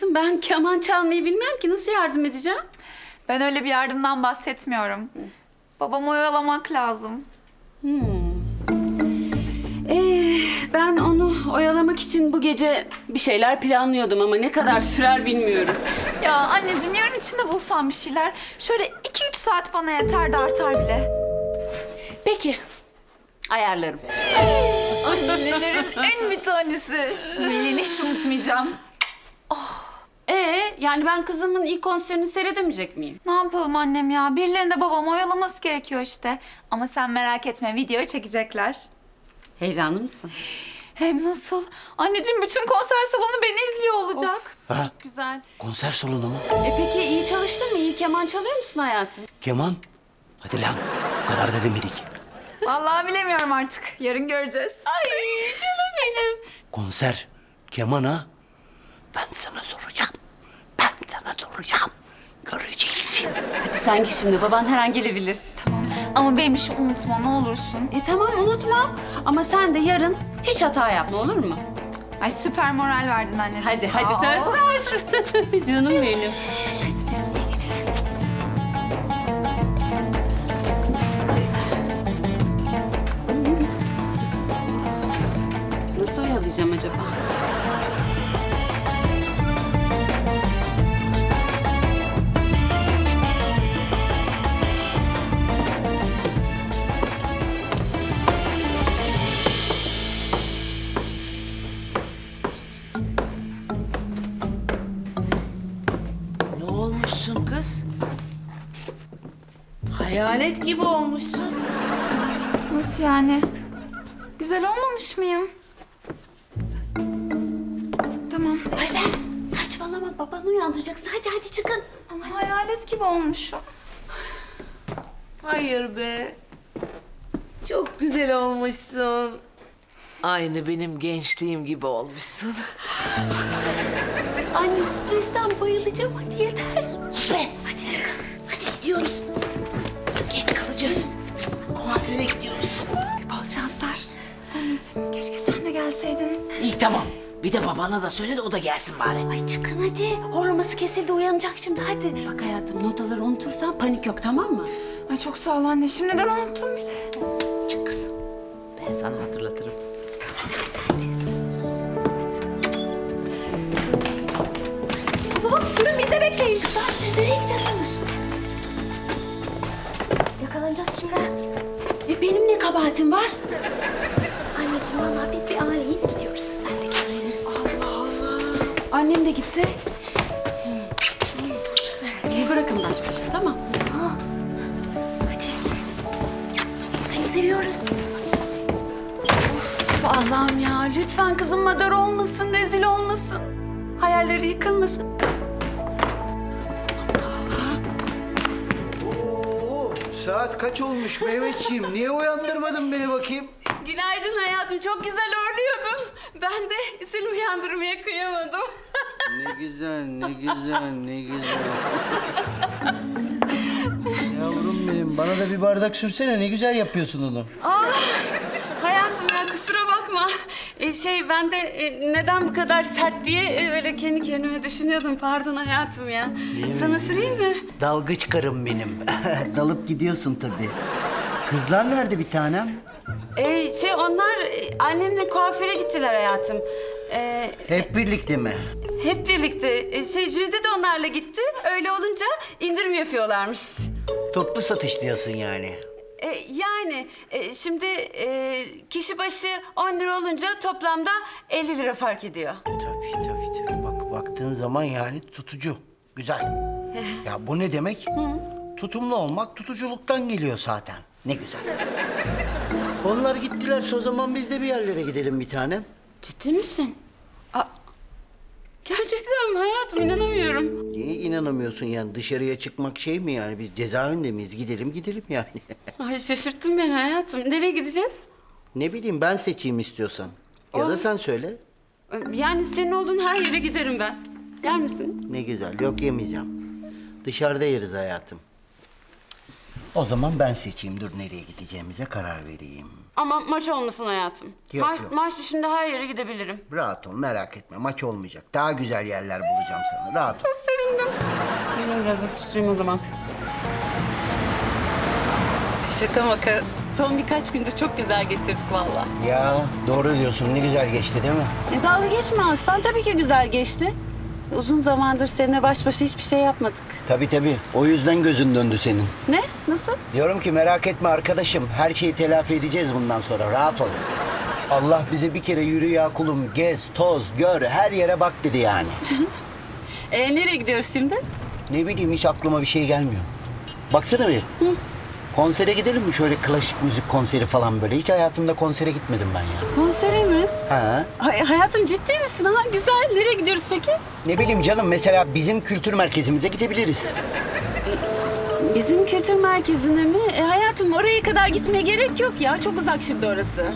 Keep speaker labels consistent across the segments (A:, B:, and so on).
A: kızım ben keman çalmayı bilmem ki nasıl yardım edeceğim?
B: Ben öyle bir yardımdan bahsetmiyorum. Babamı oyalamak lazım.
A: Ee, ben onu oyalamak için bu gece bir şeyler planlıyordum ama ne kadar sürer bilmiyorum.
B: Ya anneciğim yarın içinde bulsam bir şeyler. Şöyle iki üç saat bana yeter de artar bile.
A: Peki, ayarlarım.
B: Annelerin en bir tanesi. Melih'ini hiç unutmayacağım.
A: Yani ben kızımın ilk konserini seyredemeyecek miyim?
B: Ne yapalım annem ya? Birilerinin de babamı oyalaması gerekiyor işte. Ama sen merak etme videoyu çekecekler.
A: Heyecanlı mısın?
B: Hem nasıl? Anneciğim bütün konser salonu beni izliyor olacak.
C: Ha?
A: Güzel.
C: Konser salonu mu?
A: E peki iyi çalıştın mı? İyi keman çalıyor musun hayatım?
C: Keman? Hadi lan. Bu kadar da demedik.
B: Vallahi bilemiyorum artık. Yarın göreceğiz.
A: Ay canım benim.
C: Konser. Keman ha? Ben sana soracağım. Soracağım. Göreceksin.
A: Hadi sen git şimdi baban her an gelebilir.
B: Ama benim işi unutma ne olursun.
A: E tamam unutmam ama sen de yarın hiç hata yapma olur mu?
B: Ay süper moral verdin anneciğim.
A: Hadi
B: Sağ
A: hadi
B: ol.
A: söz ver. Canım benim.
B: Hadi.
A: Nasıl oyalayacağım acaba?
D: Hayalet gibi olmuşsun.
B: Nasıl yani? Güzel olmamış mıyım? Tamam.
A: Ayşe saçmalama babanı uyandıracaksın. Hadi hadi çıkın.
B: Ama hayalet gibi olmuşum.
D: Hayır be. Çok güzel olmuşsun. Aynı benim gençliğim gibi olmuşsun.
A: Anne stresten bayılacağım hadi yeter. Be. Hadi çıkın. Hadi gidiyoruz. Kuaföre gidiyoruz.
B: Bol şanslar. Anneciğim keşke sen de gelseydin.
D: İyi tamam. Bir de babana da söyle de o da gelsin bari.
A: Ay çıkın hadi. Horlaması kesildi uyanacak şimdi hadi. Bak hayatım notaları unutursan panik yok tamam mı?
B: Ay çok sağ ol anne. Şimdiden unuttum bile.
D: Çık kız. Ben sana hatırlatırım.
B: Baba durun biz de bekleyin.
A: Kızlar siz nereye gidiyorsunuz?
E: Yakalanacağız şimdi.
A: Kabahatim var?
E: Anneciğim vallahi biz bir aileyiz gidiyoruz. Sen de gel.
A: Allah Allah. Annem de gitti. Bırakın baş başa tamam.
E: Hadi. Seni seviyoruz.
A: Of Allah'ım ya lütfen kızım madar olmasın, rezil olmasın. Hayalleri yıkılmasın.
F: Saat kaç olmuş Mehmetciğim? Niye uyandırmadın beni bakayım?
A: Günaydın hayatım çok güzel horluyordun. Ben de seni uyandırmaya kıyamadım.
F: Ne güzel, ne güzel, ne güzel. Yavrum benim, bana da bir bardak sürsene. Ne güzel yapıyorsun onu.
A: hayatım ya kusura. E, şey ben de e, neden bu kadar sert diye e, öyle kendi kendime düşünüyordum. Pardon hayatım ya. Sana süreyim mi?
F: Dalgıç karım benim. Dalıp gidiyorsun tabii. Kızlar nerede bir tanem?
A: E, şey onlar e, annemle kuaföre gittiler hayatım. E,
F: Hep birlikte mi?
A: hep birlikte. E, şey Jülide de onlarla gitti. Öyle olunca indirim yapıyorlarmış.
F: Toplu satış diyorsun yani.
A: E, yani e, şimdi e, kişi başı 10 lira olunca toplamda 50 lira fark ediyor.
F: Tabii tabii tabii. Bak baktığın zaman yani tutucu. Güzel. ya bu ne demek? Tutumlu olmak tutuculuktan geliyor zaten. Ne güzel. Onlar gittilerse o zaman biz de bir yerlere gidelim bir tanem.
A: Ciddi misin? Aa, gerçekten mi hayatım inanamıyorum.
F: Niye inanamıyorsun yani dışarıya çıkmak şey mi yani biz cezaevinde miyiz gidelim gidelim yani.
A: Ay şaşırttın beni hayatım. Nereye gideceğiz?
F: ne bileyim ben seçeyim istiyorsan. Ya da sen söyle.
A: Yani senin olduğun her yere giderim ben. Gel misin?
F: Ne güzel yok yemeyeceğim. Dışarıda yeriz hayatım. O zaman ben seçeyim dur nereye gideceğimize karar vereyim.
A: Ama maç olmasın hayatım.
F: Yok,
A: maç,
F: yok.
A: maç dışında her yere gidebilirim.
F: Rahat ol merak etme maç olmayacak. Daha güzel yerler bulacağım sana rahat ol.
A: Çok sevindim. Ben biraz atıştırayım o zaman. Şaka maka. Son birkaç gündür çok güzel geçirdik valla.
F: Ya doğru diyorsun ne güzel geçti değil mi?
A: E, dalga geçme Aslan. Tabii ki güzel geçti. Uzun zamandır seninle baş başa hiçbir şey yapmadık.
F: Tabii tabii o yüzden gözün döndü senin.
A: Ne? Nasıl?
F: Diyorum ki merak etme arkadaşım her şeyi telafi edeceğiz bundan sonra rahat ol. Allah bize bir kere yürü ya kulum gez toz gör her yere bak dedi yani.
A: E, nereye gidiyoruz şimdi?
F: Ne bileyim hiç aklıma bir şey gelmiyor. Baksana bir. Konsere gidelim mi şöyle klasik müzik konseri falan böyle? Hiç hayatımda konsere gitmedim ben ya.
A: Konsere mi?
F: Ha?
A: Hay- hayatım ciddi misin ha? Güzel. Nereye gidiyoruz peki?
F: Ne bileyim canım mesela bizim kültür merkezimize gidebiliriz.
A: Bizim kültür merkezine mi? E, hayatım oraya kadar gitmeye gerek yok ya. Çok uzak şimdi orası.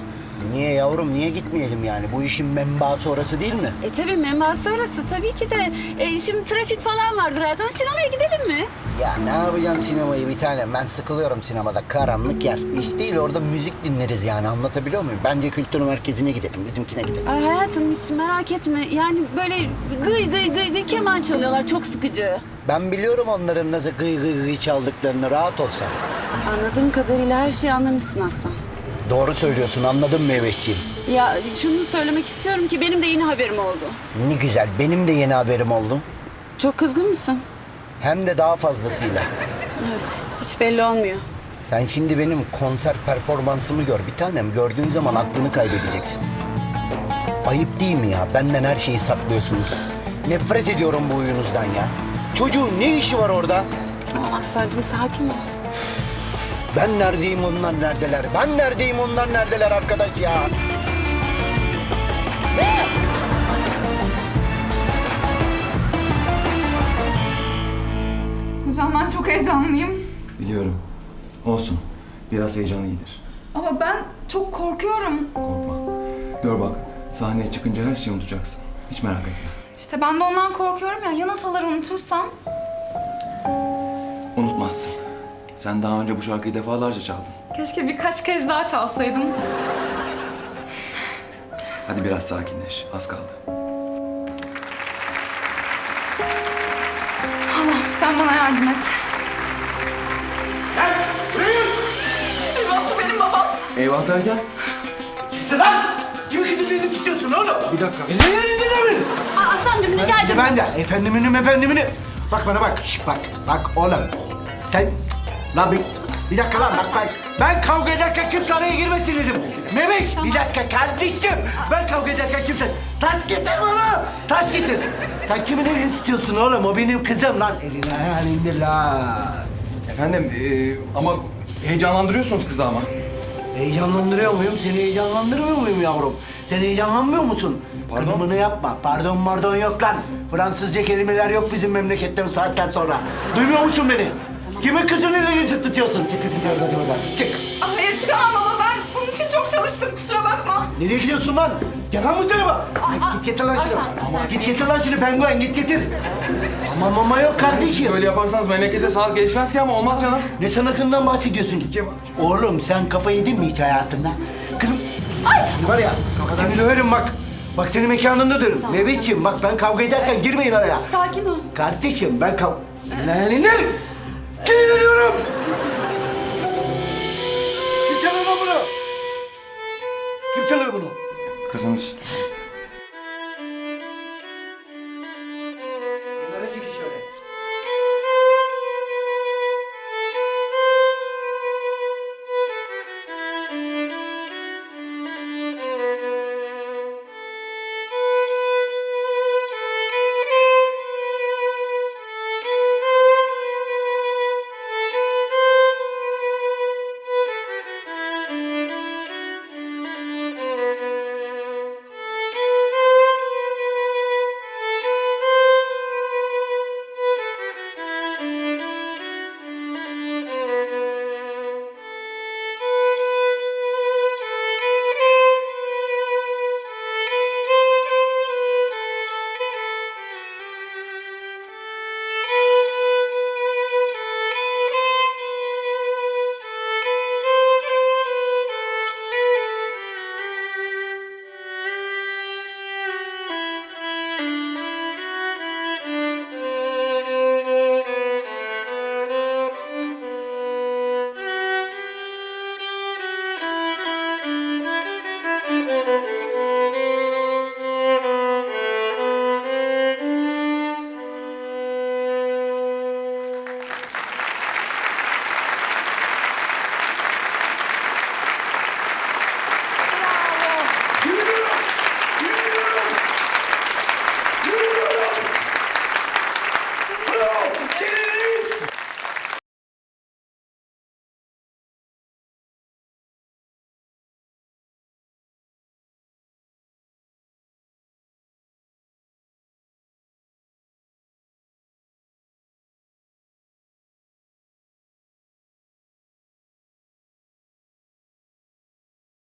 F: Niye yavrum niye gitmeyelim yani? Bu işin menbaası orası değil mi?
A: E tabii menbaası orası tabii ki de. E, şimdi trafik falan vardır hayatım. Sinemaya gidelim mi?
F: Ya ne yapacaksın sinemayı bir tane? Ben sıkılıyorum sinemada. Karanlık yer. İş değil orada müzik dinleriz yani anlatabiliyor muyum? Bence kültür merkezine gidelim, bizimkine gidelim.
A: Ay hayatım hiç merak etme. Yani böyle gıy gıy gıy gıy keman çalıyorlar. Çok sıkıcı.
F: Ben biliyorum onların nasıl gıy gıy gıy çaldıklarını rahat olsan.
A: Anladığım kadarıyla her şeyi anlamışsın Aslan.
F: Doğru söylüyorsun anladın mı Eveşciğim?
A: Ya şunu söylemek istiyorum ki benim de yeni haberim oldu.
F: Ne güzel benim de yeni haberim oldu.
A: Çok kızgın mısın?
F: Hem de daha fazlasıyla.
A: Evet. Hiç belli olmuyor.
F: Sen şimdi benim konser performansımı gör bir tanem. Gördüğün zaman aklını kaybedeceksin. Ayıp değil mi ya? Benden her şeyi saklıyorsunuz. Nefret ediyorum bu huyunuzdan ya. Çocuğun ne işi var orada?
A: Tamam Aslancığım sakin ol.
F: Ben neredeyim onlar neredeler? Ben neredeyim onlar neredeler arkadaş ya?
B: Hocam ben çok heyecanlıyım.
G: Biliyorum. Olsun. Biraz heyecanlı iyidir.
B: Ama ben çok korkuyorum.
G: Korkma. Gör bak. Sahneye çıkınca her şeyi unutacaksın. Hiç merak etme.
B: İşte ben de ondan korkuyorum ya. Ya notaları unutursam?
G: Unutmazsın. Sen daha önce bu şarkıyı defalarca çaldın.
B: Keşke birkaç kez daha çalsaydım.
G: Hadi biraz sakinleş. Az kaldı.
B: Allah sen bana yardım et. Eyvah bu benim babam.
G: Eyvah derken?
F: Lan! Kimi kızı tutuyorsun oğlum?
G: Bir dakika.
F: Elini dinle
A: Aa, Aslancığım rica ederim.
F: ben de. Efendiminin efendimini. Bak bana bak. Şş, bak. Bak oğlum. Sen... Lan bir... Bir dakika lan bak bak. Ben kavga ederken kimse araya girmesin dedim. Memiş bir dakika kardeşim. Ben kavga ederken kimse... Taş getir bana. Taş getir. Sen kimin elini tutuyorsun oğlum? O benim kızım lan. Elini ayağını indir lan.
G: Efendim ee, ama heyecanlandırıyorsunuz kızı ama.
F: Heyecanlandırıyor muyum? Seni heyecanlandırmıyor muyum yavrum? Sen heyecanlanmıyor musun?
G: Pardon?
F: Kırmını yapma. Pardon pardon yok lan. Fransızca kelimeler yok bizim memlekette bu saatten sonra. Duymuyor musun beni? Kimin kızının elini tutuyorsun? Çık kızım gel hadi buradan. Çık.
B: Hayır çıkamam baba ben bunun için çok çalıştım kusura bakma.
F: Nereye gidiyorsun lan? Gel lan bu tarafa. Git getir lan şunu. Git getir lan şunu penguen git getir. Ama mama yok kardeşim.
G: Böyle yaparsanız memlekette sağlık gelişmez ki ama olmaz canım.
F: Ne sanatından bahsediyorsun? Oğlum sen kafa yedin mi hiç hayatında? Kızım. Ay! Var ya, seni döverim bak. Bak senin mekanındadır. Mehmetciğim bak ben kavga ederken girmeyin araya.
A: Sakin ol.
F: Kardeşim ben kav... Lan indir! Sinirleniyorum! Kim çalıyor bunu? Kim çalıyor bunu?
G: Kızınız